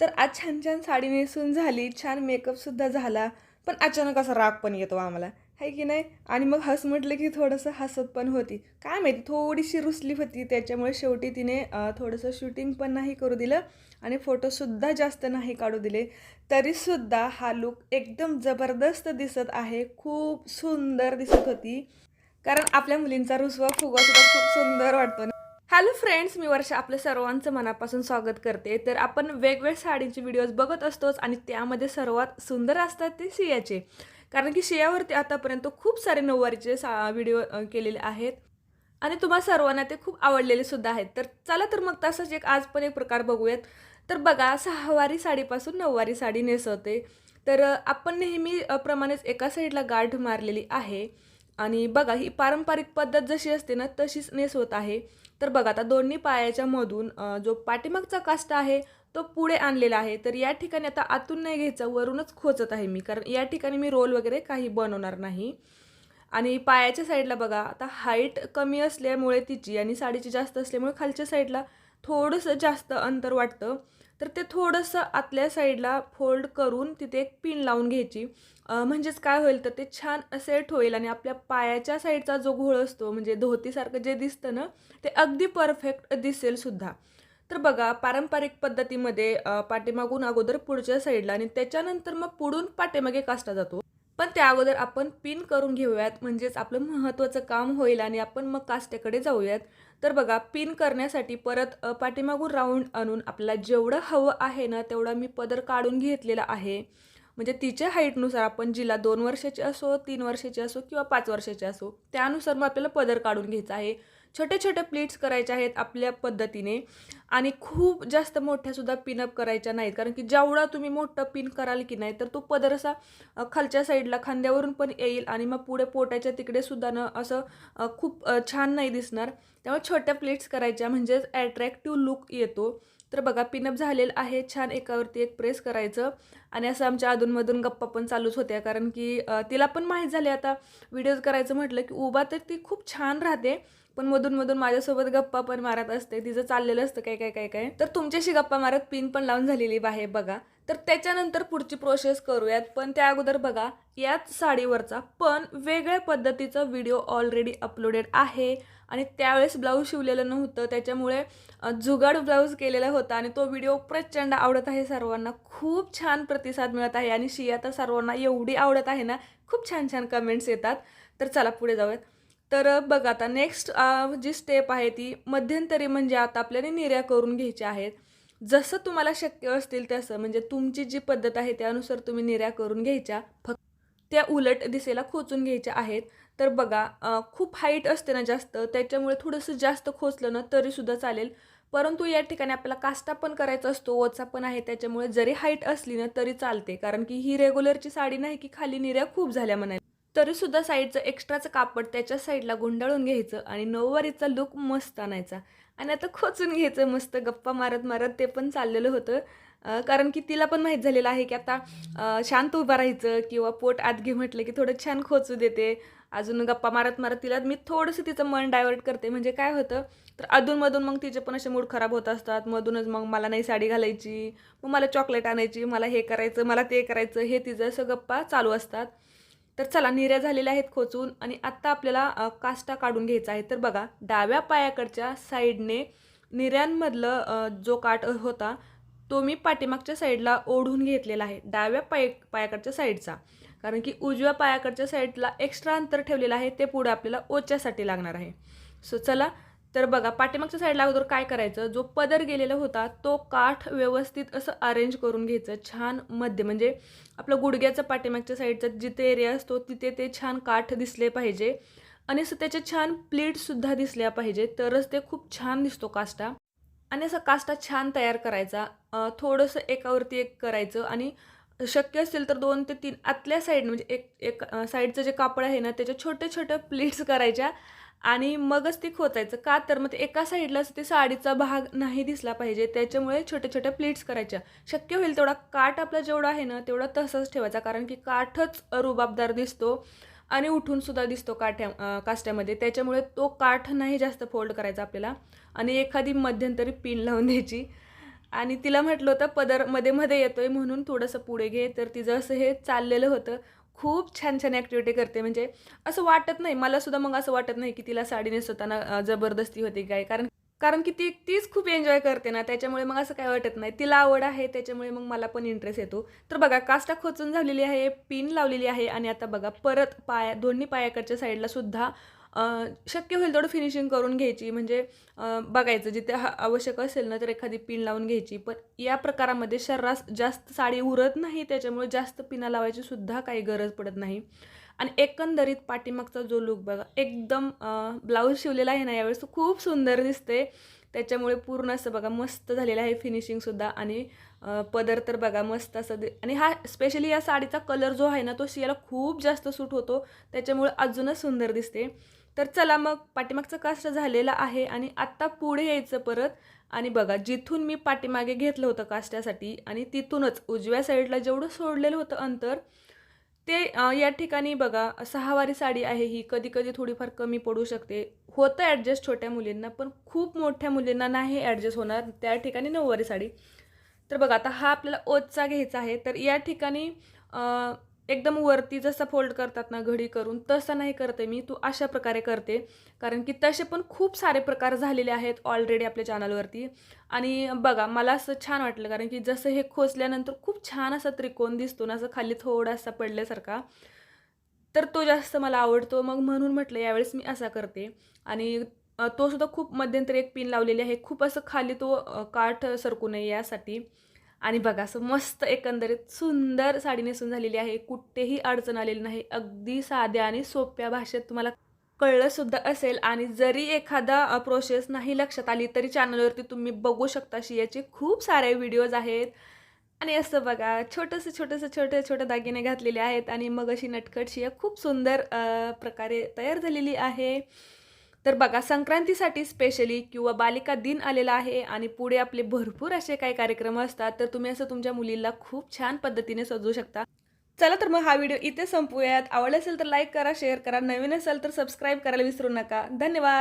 तर आज छान छान साडी नेसून झाली छान मेकअपसुद्धा झाला पण अचानक असा राग पण येतो आम्हाला. आहे की नाही? आणि मग हस म्हटलं की थोडंसं हसत पण होती. काय माहिती थोडीशी रुसली होती त्याच्यामुळे शेवटी तिने थोडंसं शूटिंग पण नाही करू दिलं आणि फोटोसुद्धा जास्त नाही काढू दिले. तरीसुद्धा हा लुक एकदम जबरदस्त दिसत आहे खूप सुंदर दिसत होती. कारण आपल्या मुलींचा रुसवा फुगासुद्धा खूप सुंदर वाटतो ना. हॅलो फ्रेंड्स मी वर्षा आपल्या सर्वांचं मनापासून स्वागत करते. तर आपण वेगवेगळ्या साडींचे व्हिडिओज बघत असतोच आणि त्यामध्ये सर्वात सुंदर असतात ते शियाचे. कारण की शियावरती आतापर्यंत खूप सारे नऊवारीचे सा व्हिडिओ केलेले आहेत. आणि तुम्हा सर्वांना ते खूप आवडलेले सुद्धा आहेत. तर चला तर मग तसंच एक आज पण एक प्रकार बघूयात. तर बघा सहावारी साडीपासून नऊवारी साडी नेसवते. तर आपण नेहमी प्रमाणेच एका साईडला गाठ मारलेली आहे. आणि बघा ही पारंपरिक पद्धत जशी असते ना तशीच नेसवत आहे. तर बघा आता दोन्ही पायाच्या मधून जो पाठीमागचा कास्ट आहे तो पुढे आणलेला आहे. तर या ठिकाणी आता आतून नाही घ्यायचा वरूनच खोचत आहे मी. कारण या ठिकाणी मी रोल वगैरे काही बनवणार नाही. आणि पायाच्या साईडला बघा आता हाईट कमी असल्यामुळे तिची आणि साडीची जास्त असल्यामुळे खालच्या साईडला थोडंसं जास्त अंतर वाटतं. तर ते थोडंसं आतल्या साईडला फोल्ड करून तिथे एक पिन लावून घ्यायची. म्हणजेच काय होईल तर ते छान सेट होईल आणि आपल्या पायाच्या साईडचा जो घोळ असतो म्हणजे धोतीसारखं जे दिसतं ना ते अगदी परफेक्ट दिसेल सुद्धा. तर बघा पारंपरिक पद्धतीमध्ये पाठीमागून अगोदर पुढच्या साईडला आणि त्याच्यानंतर मग पुढून पाठीमागे काष्टा जातो. पण त्या अगोदर आपण पिन करून घेऊयात. म्हणजेच आपलं महत्त्वाचं काम होईल आणि आपण मग कास्ट्याकडे जाऊयात. तर बघा पिन करण्यासाठी परत पाठीमागून राऊंड आणून आपल्याला जेवढं हवं आहे ना तेवढा मी पदर काढून घेतलेला आहे. म्हणजे तिच्या हाईटनुसार आपण जिला दोन वर्षाची असो तीन वर्षाची असो किंवा पाच वर्षाची असो त्यानुसार मग आपल्याला पदर काढून घ्यायचा आहे. छोटे छोटे प्लेट्स करायच्या आहेत आपल्या पद्धतीने. आणि खूप जास्त मोठ्यासुद्धा पिनअप करायच्या नाहीत. कारण की जेवढा तुम्ही मोठं पिन कराल की नाही तर तो पदर असा खालच्या साईडला खांद्यावरून पण येईल आणि मग पुढे पोटाच्या तिकडे सुद्धा ना असं खूप छान नाही दिसणार. त्यामुळे छोट्या प्लेट्स करायच्या म्हणजेच ॲट्रॅक्टिव्ह लुक येतो. तर बघा पिनअप झालेलं आहे छान एकावरती एक प्रेस करायचं. आणि असं आमच्या अधूनमधून गप्पा पण चालूच होत्या. कारण की तिला पण माहीत झाले आता व्हिडिओज करायचं म्हटलं की उभा तर ती खूप छान राहते. पण मधून मधून माझ्यासोबत गप्पा पण मारत असते. तिचं चाललेलं असतं काय काय काय काय. तर तुमच्याशी गप्पा मारत पिन पण लावून झालेली आहे बघा. तर त्याच्यानंतर पुढची प्रोसेस करूयात. पण त्या अगोदर बघा याच साडीवरचा पण वेगळ्या पद्धतीचा व्हिडिओ ऑलरेडी अपलोडेड आहे. आणि त्यावेळेस ब्लाऊज शिवलेलं नव्हतं. त्याच्यामुळे जुगाड ब्लाऊज केलेला होता. आणि तो व्हिडिओ प्रचंड आवडत आहे सर्वांना. खूप छान प्रतिसाद मिळत आहे. आणि शिया तर सर्वांना एवढी आवडत आहे ना खूप छान छान कमेंट्स येतात. तर चला पुढे जाऊयात. तर बघा आता नेक्स्ट जी स्टेप आहे ती मध्यंतरी म्हणजे आता आपल्याला निर्या करून घ्यायच्या आहेत. जसं तुम्हाला शक्य असतील तसं म्हणजे तुमची जी पद्धत आहे त्यानुसार तुम्ही निर्या करून घ्यायच्या. फक्त त्या उलट दिशेला खोचून घ्यायच्या आहेत. तर बघा खूप हाईट असते ना जास्त त्याच्यामुळे थोडंसं जास्त खोचलं ना तरीसुद्धा चालेल. परंतु या ठिकाणी आपल्याला कास्टा पण करायचा असतो ओचा पण आहे त्याच्यामुळे जरी हाईट असली ना तरी चालते. कारण की ही रेग्युलरची साडी नाही की खाली निर्या खूप झाल्या म्हणायला. तरीसुद्धा साईडचं एक्स्ट्राचं कापड त्याच्या साईडला गुंडाळून घ्यायचं आणि नऊवारीचा लुक मस्त आणायचा. आणि आता खोचून घ्यायचं मस्त गप्पा मारत मारत ते पण चाललेलं होतं. कारण की तिला पण माहीत झालेलं आहे की आता शांत उभं राहायचं किंवा पोट आत घे म्हटलं की थोडं छान खोचू देते. अजून गप्पा मारत मारत तिला मी थोडंसं तिचं मन डायवर्ट करते. म्हणजे काय होतं तर अधूनमधून मग तिचे पण असे मूड खराब होत असतात. मधूनच मग मला नाही साडी घालायची मग मला चॉकलेट आणायची मला हे करायचं मला ते करायचं हे तिचं असं गप्पा चालू असतात. तर चला निर्या झालेल्या आहेत खोचून आणि आत्ता आपल्याला काष्टा काढून घ्यायचा आहे. तर बघा डाव्या पायाकडच्या साईडने निर्यांमधलं जो काठ होता तो मी पाठीमागच्या साईडला ओढून घेतलेला आहे डाव्या पाय पायाकडच्या साईडचा. कारण की उजव्या पायाकडच्या साईडला एक्स्ट्रा अंतर ठेवलेलं आहे ते पुढे आपल्याला ओच्यासाठी लागणार आहे. सो चला तर बघा पाठीमागच्या साईडला अगोदर काय करायचं? जो पदर गेलेला होता तो काठ व्यवस्थित असं अरेंज करून घ्यायचं छान मध्य. म्हणजे आपलं गुडघ्याचं पाठीमागच्या साईडचा जिथे एरिया असतो तिथे ते छान काठ दिसले पाहिजे. आणि असं त्याचे छान प्लेटसुद्धा दिसल्या पाहिजे. तरच ते खूप छान दिसतो काष्टा आणि असा काष्टा छान तयार करायचा. थोडंसं एकावरती एक करायचं. आणि शक्य असेल तर दोन ते तीन आतल्या साईड म्हणजे एक एक साईडचं जे कापड आहे ना त्याच्या छोट्या छोट्या प्लेट्स करायच्या. आणि मगच ती खोचायचं. का तर मग ते एका साईडलाच ते साडीचा भाग नाही दिसला पाहिजे. त्याच्यामुळे छोट्या छोट्या प्लेट्स करायच्या. शक्य होईल तेवढा काठ आपला जेवढा आहे ना तेवढा तसाच ठेवायचा. कारण की काठच रुबाबदार दिसतो आणि उठून सुद्धा दिसतो काठ्या अं, काष्ट्यामध्ये त्याच्यामुळे तो काठ नाही जास्त फोल्ड करायचा आपल्याला. आणि एखादी मध्यंतरी पिन लावून द्यायची. आणि तिला म्हटलं होतं पदरमध्ये मध्ये येतोय म्हणून थोडंसं पुढे घे. तर तिचं असं हे चाललेलं होतं. खूप छान छान ॲक्टिव्हिटी करते. म्हणजे असं वाटत नाही मला सुद्धा मग असं वाटत नाही की तिला साडी नेसवताना जबरदस्ती होती काय. कारण कारण की ती तीच खूप एन्जॉय करते ना. त्याच्यामुळे मग असं काय वाटत नाही. तिला आवड आहे त्याच्यामुळे मग मला पण इंटरेस्ट येतो. तर बघा काष्टा खोचून झालेली आहे पिन लावलेली आहे आणि आता बघा परत पाया दोन्ही पायाकडच्या साईडला सुद्धा शक्य होईल तेवढं फिनिशिंग करून घ्यायची. म्हणजे बघायचं जिथे हा आवश्यक असेल ना तर एखादी पिन लावून घ्यायची. पण या प्रकारामध्ये शरीरास जास्त साडी उरत नाही त्याच्यामुळे जास्त पिना लावायची सुद्धा काही गरज पडत नाही. आणि एकंदरीत पाठीमागचा जो लुक बघा एकदम ब्लाऊज शिवलेला आहे ना यावेळेस तो खूप सुंदर दिसते त्याच्यामुळे पूर्ण असं बघा मस्त झालेलं आहे फिनिशिंगसुद्धा आणि पदर तर बघा मस्त असं दे आणि हा स्पेशली या साडीचा कलर जो आहे ना तो शियाला खूप जास्त सूट होतो. त्याच्यामुळे अजूनच सुंदर दिसते. तर चला मग पाठीमागचं काष्ट झालेलं आहे आणि आत्ता पुढे यायचं परत. आणि बघा जिथून मी पाठीमागे घेतलं होतं काष्ट्यासाठी आणि तिथूनच उजव्या साईडला जेवढं सोडलेलं होतं अंतर ते या ठिकाणी बघा सहावारी साडी आहे ही. कधी कधी थोडीफार कमी पडू शकते. होतं ॲडजस्ट छोट्या मुलींना पण खूप मोठ्या मुलींना नाही ॲडजस्ट होणार त्या ठिकाणी नऊवारी साडी. तर बघा आता हा आपल्याला ओतचा घ्यायचा आहे. तर या ठिकाणी एकदम वरती जसं फोल्ड करतात ना घडी करून तसं नाही करते मी. तू अशा प्रकारे करते. कारण की तसे पण खूप सारे प्रकार झालेले आहेत ऑलरेडी आपल्या चॅनलवरती आणि बघा मला असं छान वाटलं. कारण की जसं हे खोचल्यानंतर खूप छान असा त्रिकोण दिसतो ना असं खाली थोडासा पडल्यासारखा. तर तो जास्त मला आवडतो. मग म्हणून म्हटलं यावेळेस मी असा करते. आणि तोसुद्धा तो सुद्धा खूप मध्यंतरी एक पिन लावलेली आहे. खूप असं खाली तो काठ सरकू नये यासाठी. आणि बघा असं मस्त एकंदरीत सुंदर साडी नेसून झालेली आहे. कुठेही अडचण आलेली नाही. अगदी साध्या आणि सोप्या भाषेत तुम्हाला कळलंसुद्धा असेल. आणि जरी एखादा प्रोसेस नाही लक्षात आली तरी चॅनलवरती तुम्ही बघू शकता शियाचे खूप सारे व्हिडिओज आहेत. आणि असं बघा छोटंसं छोटंसं छोटे छोटे दागिने घातलेले आहेत. आणि मग अशी नटखट शिया खूप सुंदर प्रकारे तयार झालेली आहे. तर बघा संक्रांतीसाठी स्पेशली किंवा बालिका दिन आलेला आहे आणि पुढे आपले भरपूर असे काही कार्यक्रम असतात तर तुम्ही असं तुमच्या मुलीला खूप छान पद्धतीने सजवू शकता. चला तर मग हा व्हिडिओ इथे संपूयात. आवडला असेल तर लाईक करा शेअर करा. नवीन असेल तर सबस्क्राईब करायला विसरू नका. धन्यवाद!